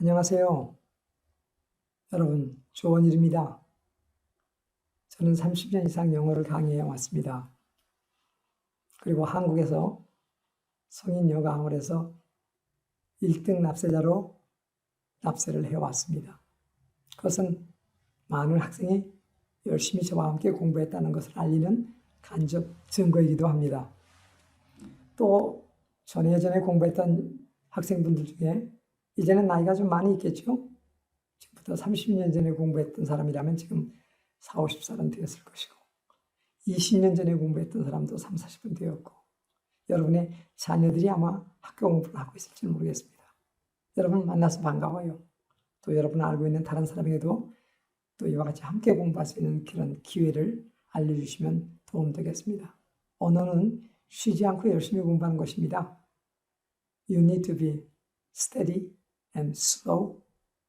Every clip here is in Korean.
안녕하세요. 여러분, 조원일입니다. 저는 30년 이상 영어를 강의해 왔습니다. 그리고 한국에서 성인 여가 학원에서 1등 납세자로 납세를 해 왔습니다. 그것은 많은 학생이 열심히 저와 함께 공부했다는 것을 알리는 간접 증거이기도 합니다. 또 전에 예전에 공부했던 학생분들 중에 이제는 나이가 좀 많이 있겠죠? 지금부터 30년 전에 공부했던 사람이라면 지금 4, 50살은 되었을 것이고 20년 전에 공부했던 사람도 3, 40은 되었고 여러분의 자녀들이 아마 학교 공부를 하고 있을지 모르겠습니다. 여러분 만나서 반가워요. 또 여러분 알고 있는 다른 사람에게도 또 이와 같이 함께 공부할 수 있는 그런 기회를 알려주시면 도움되겠습니다. 언어는 쉬지 않고 열심히 공부하는 것입니다. You need to be steady and slow,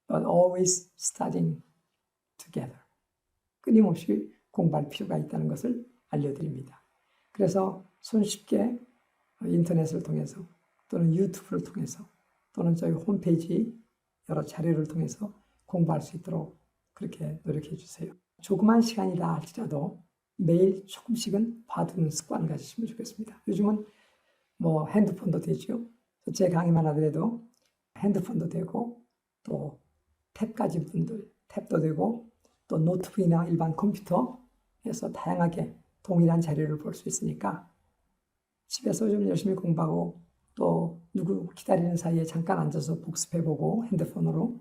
but always studying together. 끊임없이 공부할 필요가 있다는 것을 알려드립니다. 그래서 손쉽게 인터넷을 통해서 또는 유튜브를 통해서 또는 저희 홈페이지 여러 자료를 통해서 공부할 수 있도록 그렇게 노력해 주세요. 조그만 시간이라 할지라도 매일 조금씩은 봐두는 습관을 가지시면 좋겠습니다. 요즘은 뭐 핸드폰도 되죠. 제 강의만 하더라도 핸드폰도 되고 또 탭까지 분들 탭도 되고 또 노트북이나 일반 컴퓨터에서 다양하게 동일한 자료를 볼 수 있으니까 집에서 좀 열심히 공부하고 또 누구 기다리는 사이에 잠깐 앉아서 복습해보고 핸드폰으로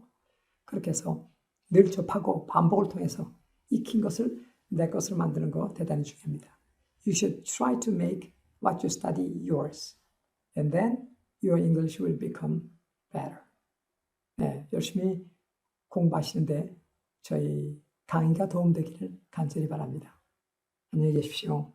그렇게 해서 늘 접하고 반복을 통해서 익힌 것을 내 것으로 만드는 거 대단히 중요합니다. You should try to make what you study yours. And then your English will become better. 네, 열심히 공부하시는데 저희 강의가 도움되기를 간절히 바랍니다. 안녕히 계십시오.